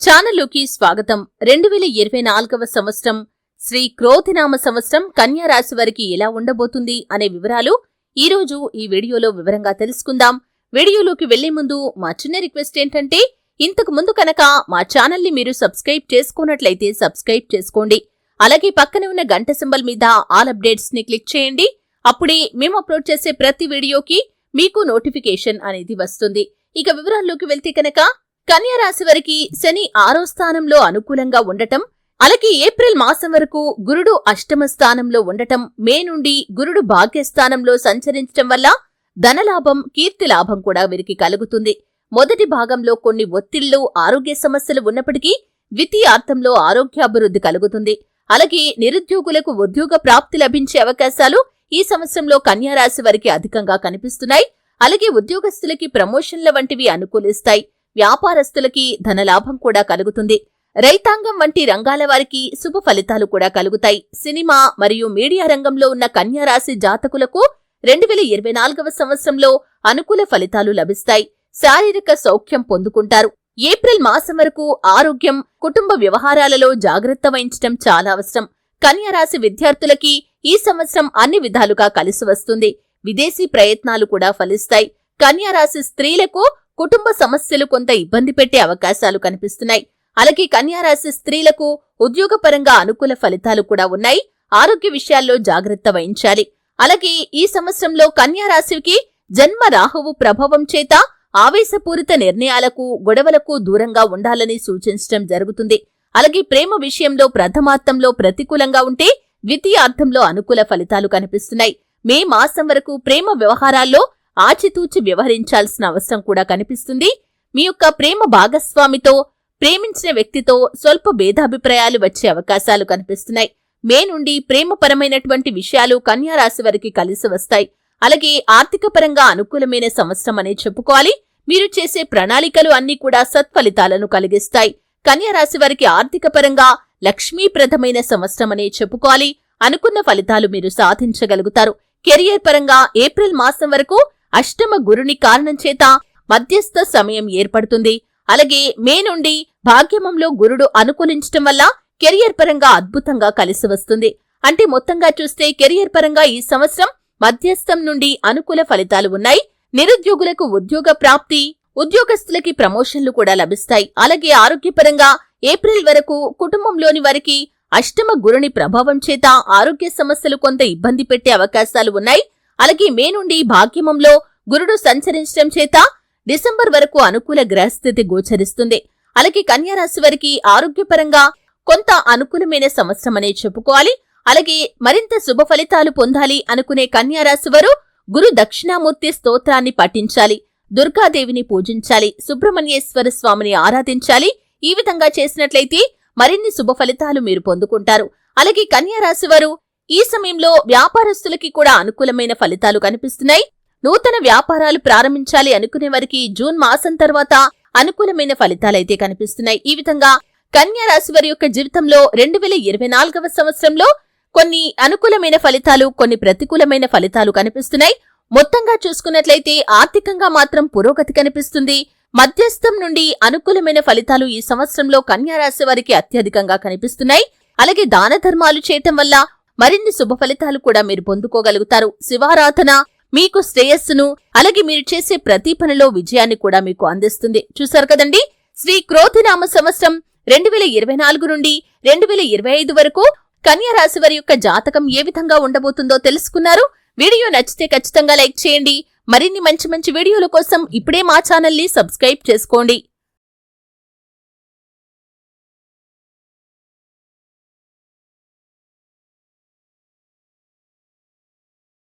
ఛానల్లోకి స్వాగతం. రెండు వేల ఇరవై నాలుగవ సంవత్సరం. శ్రీ క్రోతినామ సంవత్సరం కన్యా రాశి వారికి ఎలా ఉండబోతుంది అనే వివరాలు ఈ రోజు ఈ వీడియోలో వివరంగా తెలుసుకుందాం. వీడియోలోకి వెళ్ళే ముందు మా చిన్న రిక్వెస్ట్ ఏంటంటే ఇంతకు ముందు కనుక మా ఛానల్ని మీరు సబ్స్క్రైబ్ చేసుకున్నట్లయితే సబ్స్క్రైబ్ చేసుకోండి. అలాగే పక్కనే ఉన్న గంట సింబల్ మీద ఆల్ అప్డేట్స్ని క్లిక్ చేయండి. అప్పుడే మేము అప్లోడ్ చేసే ప్రతి వీడియోకి మీకు నోటిఫికేషన్ అనేది వస్తుంది. ఇక వివరాల్లోకి వెళ్తే కనుక కన్యా రాశి వారికి శని ఆరో స్థానంలో అనుకూలంగా ఉండటం అలాగే ఏప్రిల్ మాసం వరకు గురుడు అష్టమ స్థానంలో ఉండటం మే నుండి గురుడు భాగ్యస్థానంలో సంచరించటం వల్ల ధనలాభం కీర్తి లాభం కూడా వీరికి కలుగుతుంది. మొదటి భాగంలో కొన్ని ఒత్తిళ్ళు ఆరోగ్య సమస్యలు ఉన్నప్పటికీ ద్వితీయార్థంలో ఆరోగ్యాభివృద్ధి కలుగుతుంది. అలాగే నిరుద్యోగులకు ఉద్యోగ ప్రాప్తి లభించే అవకాశాలు ఈ సంవత్సరంలో కన్యారాశి వారికి అధికంగా కనిపిస్తున్నాయి. అలాగే ఉద్యోగస్తులకి ప్రమోషన్ల వంటివి అనుకూలిస్తాయి. వ్యాపారస్తులకి ధనలాభం కూడా కలుగుతుంది. రైతాంగం వంటి రంగాల వారికి శుభ ఫలితాలు కూడా కలుగుతాయి. సినిమా మరియు మీడియా రంగంలో ఉన్న కన్యారాశి జాతకులకు రెండు వేల ఇరవై నాలుగవ సంవత్సరంలో అనుకూల ఫలితాలు లభిస్తాయి. శారీరక సౌఖ్యం పొందుకుంటారు. ఏప్రిల్ మాసం వరకు ఆరోగ్యం కుటుంబ వ్యవహారాలలో జాగ్రత్త వహించటం చాలా అవసరం. కన్యారాశి విద్యార్థులకి ఈ సంవత్సరం అన్ని విధాలుగా కలిసి వస్తుంది. విదేశీ ప్రయత్నాలు కూడా ఫలిస్తాయి. కన్యారాశి స్త్రీలకు కుటుంబ సమస్యలు కొంత ఇబ్బంది పెట్టే అవకాశాలు కనిపిస్తున్నాయి. అలాగే కన్యారాశి స్త్రీలకు ఉద్యోగపరంగా అనుకూల ఫలితాలు కూడా ఉన్నాయి. ఆరోగ్య విషయాల్లో జాగ్రత్త వహించాలి. అలాగే ఈ సంవత్సరంలో కన్యారాశికి జన్మ రాహువు ప్రభావం చేత ఆవేశపూరిత నిర్ణయాలకు గొడవలకు దూరంగా ఉండాలని సూచించడం జరుగుతుంది. అలాగే ప్రేమ విషయంలో ప్రథమార్థంలో ప్రతికూలంగా ఉంటే ద్వితీయార్థంలో అనుకూల ఫలితాలు కనిపిస్తున్నాయి. మే మాసం వరకు ప్రేమ వ్యవహారాల్లో ఆచితూచి వ్యవహరించాల్సిన అవసరం కూడా కనిపిస్తుంది. మీ యొక్క ప్రేమ భాగస్వామితో ప్రేమించిన వ్యక్తితో స్వల్ప భేదాభిప్రాయాలు వచ్చే అవకాశాలు కనిపిస్తున్నాయి. మే నుండి ప్రేమపరమైనటువంటి విషయాలు కన్యా రాశి వారికి కలిసి వస్తాయి. అలాగే ఆర్థిక పరంగా అనుకూలమైన సంవత్సరం అనే చెప్పుకోవాలి. మీరు చేసే ప్రణాళికలు అన్ని కూడా సత్ఫలితాలను కలిగిస్తాయి. కన్యా రాశి వారికి ఆర్థిక పరంగా లక్ష్మీప్రదమైన సంవత్సరం అనే చెప్పుకోవాలి. అనుకున్న ఫలితాలు మీరు సాధించగలుగుతారు. కెరియర్ పరంగా ఏప్రిల్ మాసం వరకు అష్టమ గురుని కారణం చేత మధ్యస్థ సమయం ఏర్పడుతుంది. అలాగే మే నుండి భాగ్యమంలో గురుడు అనుకూలించటం వల్ల కెరియర్ పరంగా అద్భుతంగా కలిసి వస్తుంది. అంటే మొత్తంగా చూస్తే కెరియర్ పరంగా ఈ సంవత్సరం మధ్యస్థం నుండి అనుకూల ఫలితాలు ఉన్నాయి. నిరుద్యోగులకు ఉద్యోగ ప్రాప్తి ఉద్యోగస్తులకి ప్రమోషన్లు కూడా లభిస్తాయి. అలాగే ఆరోగ్యపరంగా ఏప్రిల్ వరకు కుటుంబంలోని వారికి అష్టమ గురుని ప్రభావం చేత ఆరోగ్య సమస్యలు కొంత ఇబ్బంది పెట్టే అవకాశాలు ఉన్నాయి. అలాగే మే నుండి భాగ్యమంలో గురుడు సంచరించడం చేత డిసెంబర్ వరకు అనుకూల గ్రహస్థితి గోచరిస్తుంది. అలాగే కన్యారాశి వారికి ఆరోగ్యపరంగా కొంత అనుకూలమైన సంవత్సరం అనే చెప్పుకోవాలి. అలాగే మరింత శుభ ఫలితాలు పొందాలి అనుకునే కన్యారాశి వారు గురు దక్షిణామూర్తి స్తోత్రాన్ని పఠించాలి. దుర్గాదేవిని పూజించాలి. సుబ్రహ్మణ్యేశ్వర స్వామిని ఆరాధించాలి. ఈ విధంగా చేసినట్లయితే మరిన్ని శుభ ఫలితాలు మీరు పొందుకుంటారు. అలాగే కన్యారాశి వారు ఈ సమయంలో వ్యాపారస్తులకి కూడా అనుకూలమైన ఫలితాలు కనిపిస్తున్నాయి. నూతన వ్యాపారాలు ప్రారంభించాలి అనుకునే వారికి జూన్ మాసం తర్వాత అనుకూలమైన ఫలితాలైతే కనిపిస్తున్నాయి. ఈ విధంగా కన్యా రాశి వారి యొక్క జీవితంలో రెండు వేల ఇరవై నాలుగవ సంవత్సరంలో కొన్ని అనుకూలమైన ఫలితాలు కొన్ని ప్రతికూలమైన ఫలితాలు కనిపిస్తున్నాయి. మొత్తంగా చూసుకున్నట్లయితే ఆర్థికంగా మాత్రం పురోగతి కనిపిస్తుంది. మధ్యస్థం నుండి అనుకూలమైన ఫలితాలు ఈ సంవత్సరంలో కన్యా రాశి వారికి అత్యధికంగా కనిపిస్తున్నాయి. అలాగే దాన ధర్మాలు చేయటం వల్ల మరిన్ని శుభ ఫలితాలు కూడా మీరు పొందుకోగలుగుతారు. శివారాధన మీకు శ్రేయస్సును అలాగే మీరు చేసే ప్రతి పనిలో విజయాన్ని కూడా మీకు అందిస్తుంది. చూశారు కదండి? శ్రీ క్రోధినామ సంవత్సరం రెండు వేల ఇరవై నాలుగు నుండి రెండు వేల ఇరవై ఐదు వరకు కన్యా రాశి వారి యొక్క జాతకం ఏ విధంగా ఉండబోతుందో తెలుసుకున్నారు? వీడియో నచ్చితే ఖచ్చితంగా లైక్ చేయండి. మరిన్ని మంచి మంచి వీడియోల కోసం ఇప్పుడే మా ఛానల్ని సబ్స్క్రైబ్ చేసుకోండి.